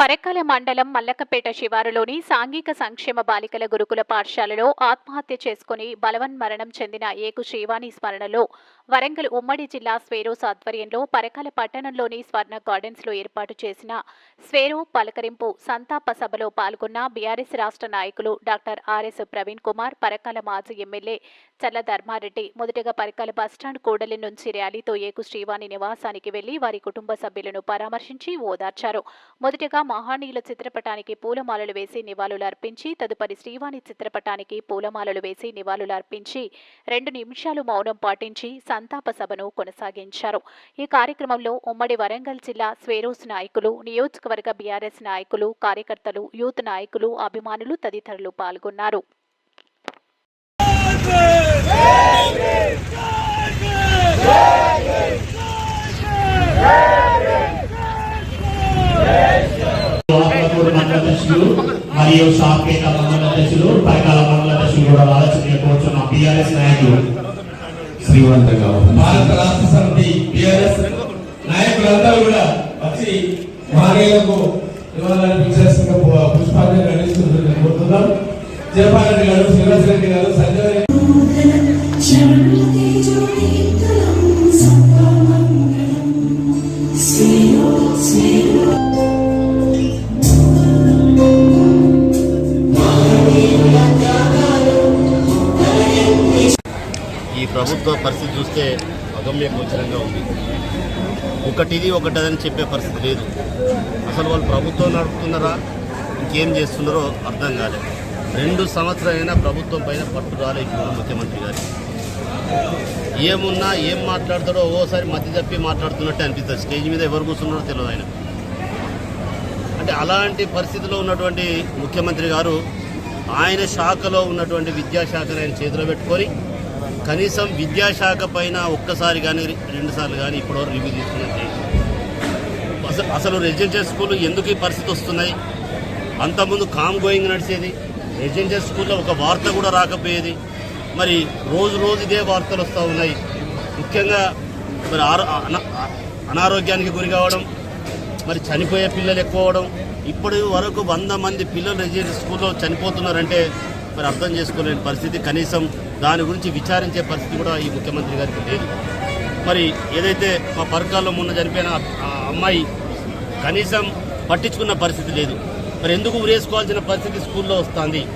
పరకాల మండలం మల్లకపేట శివారులోని సాంఘిక సంక్షేమ బాలికల గురుకుల పాఠశాలలో ఆత్మహత్య చేసుకుని బలవన్ మరణం చెందిన ఏకు శ్రీవాణి స్మరణలో వరంగల్ ఉమ్మడి జిల్లా స్వేరోస్ ఆధ్వర్యంలో పరకాల పట్టణంలోని స్వర్ణ గార్డెన్స్లో ఏర్పాటు చేసిన స్వేరో పలకరింపు సంతాప సభలో పాల్గొన్న బీఆర్ఎస్ రాష్ట్ర నాయకులు డాక్టర్ ఆర్ఎస్ ప్రవీణ్ కుమార్ పరకాల మాజీ ఎమ్మెల్యే చల్ల ధర్మారెడ్డి మొదటగా పరకాల బస్టాండ్ కూడలి నుంచి ర్యాలీతో ఏకు శ్రీవాణి నివాసానికి వెళ్ళి వారి కుటుంబ సభ్యులను పరామర్శించి ఓదార్చారు. మొదటగా మహానీయుల చిత్రపటానికి పూలమాలలు వేసి నివాళులు అర్పించి తదుపరి శ్రీవాణి చిత్రపటానికి పూలమాలలు వేసి నివాళులు అర్పించి రెండు నిమిషాలు మౌనం పాటించి సంతాప సభను కొనసాగించారు. ఈ కార్యక్రమంలో ఉమ్మడి వరంగల్ జిల్లా స్వేరోస్ నాయకులు నియోజకవర్గ బీఆర్ఎస్ నాయకులు కార్యకర్తలు యూత్ నాయకులు అభిమానులు తదితరులు పాల్గొన్నారు ఆత్మకూరు మండల అధ్యక్షులు మరియు సాకేత మండల అధ్యక్షులు పరకాల మండల అధ్యక్షులు కూడా ఆలోచన కోరుచున్న బీఆర్ఎస్ నాయకులు శ్రీవంతంగా భారత రాష్ట్ర సమితి బిఆర్ఎస్ నాయకులందరూ కూడా వచ్చి మహనీయులకు నివాళులర్పించాల్సిన పుష్పాంజలి ఘటిస్తుందని కోరుతున్నాం జయపాల్ గారు శ్రీనివాస్ రెడ్డి గారు. సంజయ్ ప్రభుత్వ పరిస్థితి చూస్తే అగమ్య గోచరంగా ఉంది. ఒకటిది ఒకటదని చెప్పే పరిస్థితి లేదు. అసలు వాళ్ళు ప్రభుత్వం నడుపుతున్నారా? ఇంకేం చేస్తున్నారో అర్థం కాలేదు. రెండు సంవత్సరాలైనా ప్రభుత్వం పైన పట్టు రాలేదు ముఖ్యమంత్రి గారు. ఏమున్నా ఏం మాట్లాడతాడో ఓసారి మధ్య తప్పి మాట్లాడుతున్నట్టు అనిపిస్తుంది. స్టేజ్ మీద ఎవరు కూర్చున్నారో తెలియదు ఆయన. అంటే అలాంటి పరిస్థితిలో ఉన్నటువంటి ముఖ్యమంత్రి గారు ఆయన శాఖలో ఉన్నటువంటి విద్యాశాఖను ఆయన చేతిలో పెట్టుకొని కనీసం విద్యాశాఖ పైన ఒక్కసారి కానీ రెండుసార్లు కానీ ఇప్పటివరకు రివ్యూ తీసుకున్నట్టు అసలు అసలు రెసిడెన్షియల్ స్కూల్ ఎందుకు ఈ పరిస్థితి వస్తున్నాయి? అంతకుముందు కామ్ గోయింగ్ నడిచేది. రెసిడెన్షియల్ స్కూల్లో ఒక వార్త కూడా రాకపోయేది. మరి రోజు రోజు ఇదే వార్తలు వస్తూ ఉన్నాయి. ముఖ్యంగా మరి ఆరో అన- అనారోగ్యానికి గురి కావడం మరి చనిపోయే పిల్లలు ఎక్కువ అవడం. ఇప్పటి వరకు వంద మంది పిల్లలు రెసిడెన్షియల్ స్కూల్లో చనిపోతున్నారంటే మరి అర్థం చేసుకోలేని పరిస్థితి కనీసం దాని గురించి విచారించే పరిస్థితి కూడా ఈ ముఖ్యమంత్రి గారికి లేదు. మరి ఏదైతే మా పరకాల్లో మొన్న చనిపోయిన ఆ- అమ్మాయి కనీసం పట్టించుకున్న పరిస్థితి లేదు. మరి ఎందుకు ఉరేసుకోవాల్సిన పరిస్థితి స్కూల్లో వస్తుంది?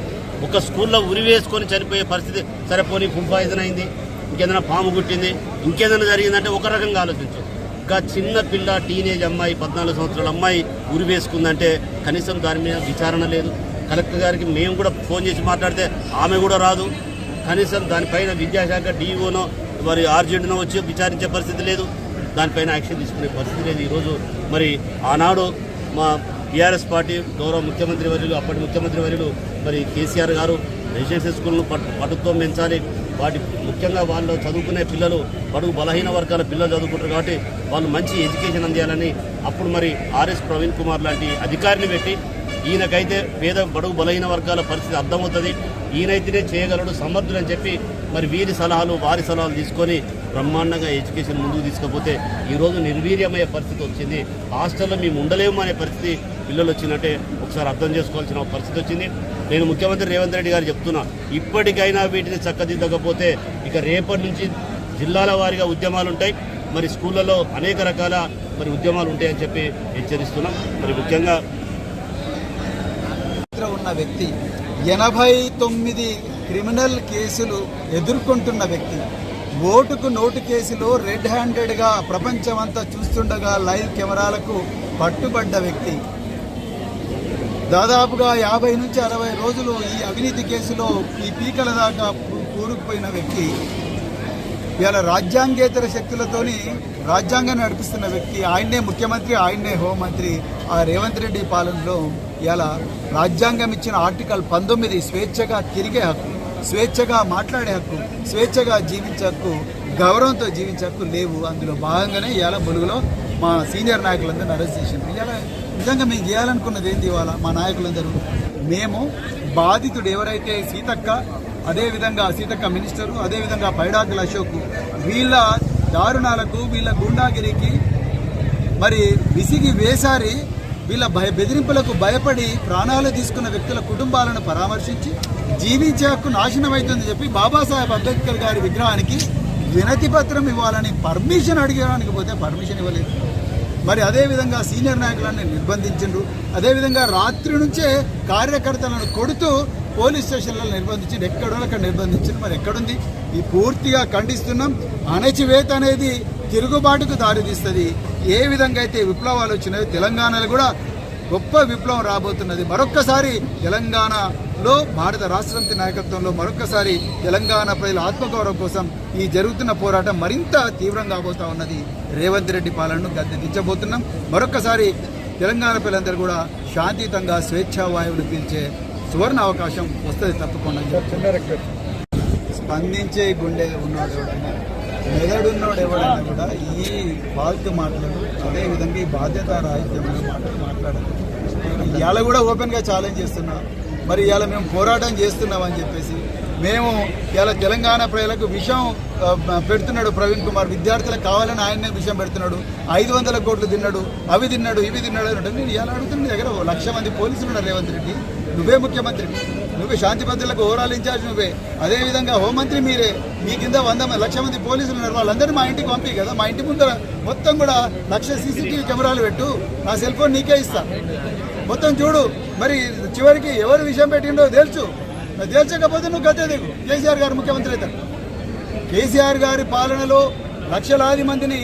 ఒక స్కూల్లో ఉరి వేసుకొని చనిపోయే పరిస్థితి సరే పోనీ ఫుడ్ పాయిజన్ అయింది ఇంకేదైనా పాము కుట్టింది ఇంకేదైనా జరిగిందంటే ఒక రకంగా ఆలోచించు. ఇంకా చిన్న పిల్ల టీనేజ్ అమ్మాయి పద్నాలుగు సంవత్సరాల అమ్మాయి ఉరి వేసుకుందంటే కనీసం దాని మీద విచారణ లేదు. కలెక్టర్ గారికి మేము కూడా ఫోన్ చేసి మాట్లాడితే ఆమె కూడా రాదు. కనీసం దానిపైన విద్యాశాఖ డీఈఓనో మరి ఆర్జెంట్నో వచ్చి విచారించే పరిస్థితి లేదు. దానిపైన యాక్షన్ తీసుకునే పరిస్థితి లేదు. ఈరోజు మరి ఆనాడు మా టీఆర్ఎస్ పార్టీ గౌరవ ముఖ్యమంత్రి వర్యులు అప్పటి ముఖ్యమంత్రి వర్యులు మరి కేసీఆర్ గారు రెసిడెన్షియల్ స్కూళ్ళను పటుత్వం పెంచాలి. వాటి ముఖ్యంగా వాళ్ళు చదువుకునే పిల్లలు బడుగు బలహీన వర్గాల పిల్లలు చదువుకుంటారు కాబట్టి వాళ్ళు మంచి ఎడ్యుకేషన్ అందియాలని అప్పుడు మరి ఆర్ఎస్ ప్రవీణ్ కుమార్ లాంటి అధికారిని పెట్టి ఈయనకైతే పేద బడుగు బలహీన వర్గాల పరిస్థితి అర్థమవుతుంది. ఈయనైతేనే చేయగలడు సమర్థుడు అని చెప్పి మరి వీరి సలహాలు వారి సలహాలు తీసుకొని బ్రహ్మాండంగా ఎడ్యుకేషన్ ముందుకు తీసుకపోతే ఈరోజు నిర్వీర్యమయ్యే పరిస్థితి వచ్చింది. హాస్టల్లో మేము ఉండలేము అనే పరిస్థితి పిల్లలు వచ్చినట్టే ఒకసారి అర్థం చేసుకోవాల్సిన పరిస్థితి వచ్చింది. నేను ముఖ్యమంత్రి రేవంత్ రెడ్డి గారు చెప్తున్నా ఇప్పటికైనా వీటిని చక్కదిద్దకపోతే ఇక రేపటి నుంచి జిల్లాల వారీగా ఉద్యమాలు ఉంటాయి. మరి స్కూళ్ళలో అనేక రకాల మరి ఉద్యమాలు ఉంటాయని చెప్పి హెచ్చరిస్తున్నాం. మరి ముఖ్యంగా ఉన్న వ్యక్తి ఎనభై తొమ్మిది క్రిమినల్ కేసులు ఎదుర్కొంటున్న వ్యక్తి ఓటుకు నోటు కేసులో రెడ్ హ్యాండెడ్గా ప్రపంచమంతా చూస్తుండగా లైవ్ కెమెరాలకు పట్టుబడ్డ వ్యక్తి. దాదాపుగా యాభై నుంచి అరవై రోజులు ఈ అవినీతి కేసులో ఈ పీకల దాకా కూరుకుపోయిన వ్యక్తి. ఇవాళ రాజ్యాంగేతర శక్తులతోని రాజ్యాంగాన్ని నడిపిస్తున్న వ్యక్తి ఆయన్నే ముఖ్యమంత్రి ఆయన్నే హోంమంత్రి ఆ రేవంత్ రెడ్డి పాలనలో ఇలా రాజ్యాంగం ఇచ్చిన ఆర్టికల్ పంతొమ్మిది స్వేచ్ఛగా తిరిగే హక్కు స్వేచ్ఛగా మాట్లాడే హక్కు స్వేచ్ఛగా జీవించే హక్కు గౌరవంతో జీవించే హక్కు లేవు. అందులో భాగంగానే ఇవాళ ములుగులో మా సీనియర్ నాయకులందరూ అరెస్ట్ చేసింది ఇవాళ నిజంగా మేము చేయాలనుకున్నది ఏంది ఇవాళ మా నాయకులందరూ? మేము బాధితుడు ఎవరైతే సీతక్క అదేవిధంగా సీతక్క మినిస్టరు అదేవిధంగా పైడాకుల అశోక్ వీళ్ళ దారుణాలకు వీళ్ళ గుండాగిరికి మరి విసిగి వేసారి వీళ్ళ భయ బెదిరింపులకు భయపడి ప్రాణాలు తీసుకున్న వ్యక్తుల కుటుంబాలను పరామర్శించి జీవించే హక్కు నాశనం అవుతుందని చెప్పి బాబాసాహెబ్ అంబేద్కర్ గారి విగ్రహానికి వినతి పత్రం ఇవ్వాలని పర్మిషన్ అడిగడానికి పోతే పర్మిషన్ ఇవ్వలేదు. మరి అదేవిధంగా సీనియర్ నాయకులను నిర్బంధించిండ్రు. అదేవిధంగా రాత్రి నుంచే కార్యకర్తలను కొడుతూ పోలీస్ స్టేషన్లలో నిర్బంధించి ఎక్కడో అక్కడ నిర్బంధించారు మరి ఎక్కడుంది? ఈ పూర్తిగా ఖండిస్తున్నాం. అణచివేత అనేది తిరుగుబాటుకు దారితీస్తుంది ఏ విధంగా అయితే విప్లవాలు వచ్చినాయో తెలంగాణలో కూడా గొప్ప విప్లవం రాబోతున్నది. మరొక్కసారి తెలంగాణలో భారత రాష్ట్రసమితి నాయకత్వంలో మరొక్కసారి తెలంగాణ ప్రజల ఆత్మగౌరవం కోసం ఈ జరుగుతున్న పోరాటం మరింత తీవ్రంగా కాబోతా ఉన్నది. రేవంత్ రెడ్డి పాలనను గద్దె దించబోతున్నాం. మరొక్కసారి తెలంగాణ ప్రజలందరూ కూడా శాంతియుతంగా స్వేచ్ఛా వాయువులు పీల్చే సువర్ణ అవకాశం వస్తుంది తప్పకుండా. స్పందించే గుండె ఉన్నాడు మెదడున్నోడు ఎవడైనా కూడా ఈ బాధ్యత మాటలు అదేవిధంగా ఈ బాధ్యత రాహిత్యమైన మాటలు మాట్లాడారు ఇవాళ కూడా ఓపెన్గా ఛాలెంజ్ చేస్తున్నా. మరి ఇవాళ మేము పోరాటం చేస్తున్నామని చెప్పేసి మేము ఇలా తెలంగాణ ప్రజలకు విషయం పెడుతున్నాడు ప్రవీణ్ కుమార్. విద్యార్థులకు కావాలని ఆయనే విషయం పెడుతున్నాడు. ఐదు వందల కోట్లు తిన్నాడు అవి తిన్నాడు ఇవి తిన్నాడు అని అంటే నేను ఇలా అడుగుతున్న దగ్గర ఓ లక్ష మంది పోలీసులు ఉన్నారు రేవంత్ రెడ్డి. నువ్వే ముఖ్యమంత్రి. నువ్వే శాంతి భద్రతలకు ఓవరాల్ ఇన్ఛార్జ్ నువ్వే. అదేవిధంగా హోంమంత్రి మీరే. మీ కింద వంద మంది లక్ష మంది పోలీసులు ఉన్నారు. వాళ్ళందరినీ మా ఇంటికి పంపి కదా. మా ఇంటి ముందర మొత్తం కూడా లక్ష సీసీటీవీ కెమెరాలు పెట్టు. నా సెల్ ఫోన్ నీకే ఇస్తా. మొత్తం చూడు. మరి చివరికి ఎవరు విషయం పెట్టిండో తెలుసు తేల్చకపోతే నువ్వు గతే దిగు. కేసీఆర్ గారు ముఖ్యమంత్రి అవుతారు. కేసీఆర్ గారి పాలనలో లక్షలాది మందిని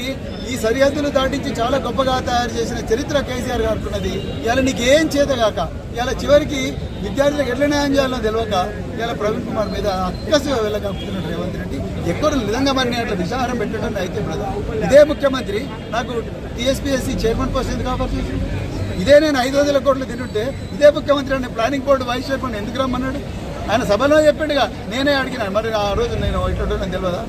ఈ సరిహద్దులు దాటించి చాలా గొప్పగా తయారు చేసిన చరిత్ర కేసీఆర్ గారికి ఉన్నది ఇలా నీకు ఏం చేతగాక ఇలా చివరికి విద్యార్థులకు ఎట్లా న్యాయం చేయాలో తెలియక ఇలా ప్రవీణ్ కుమార్ మీద అక్కసుగా వెళ్ళగలుగుతున్నాడు రేవంత్ రెడ్డి ఎక్కడ నిజంగా మరి అట్లా విషాహారం పెట్టడం అయితే బ్రదర్ ఇదే ముఖ్యమంత్రి నాకు టీఎస్పీఎస్సీ చైర్మన్ పోస్ట్ ఎందుకు ఆఫర్ చేసింది ఇదే నేను ఐదు వందల కోట్లు తింటుంటే ఇదే ముఖ్యమంత్రి అని ప్లానింగ్ బోర్డు వైస్ చైర్మన్ ఎందుకు రమ్మన్నాడు? ఆయన సభలో చెప్పాడుగా నేనే అడిగినాను మరి ఆ రోజు నేను ఇటు నాకు తెలియదా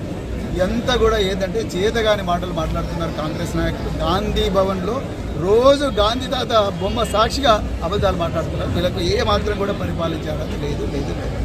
ఎంత కూడా ఏంటంటే చేతగాని మాటలు మాట్లాడుతున్నారు కాంగ్రెస్ నాయకులు. గాంధీ భవన్లో రోజు గాంధీ తాత బొమ్మ సాక్షిగా అబద్ధాలు మాట్లాడుతున్నారు. వీళ్ళకు ఏ మాత్రం కూడా పరిపాలించాలని లేదు లేదు లేదు.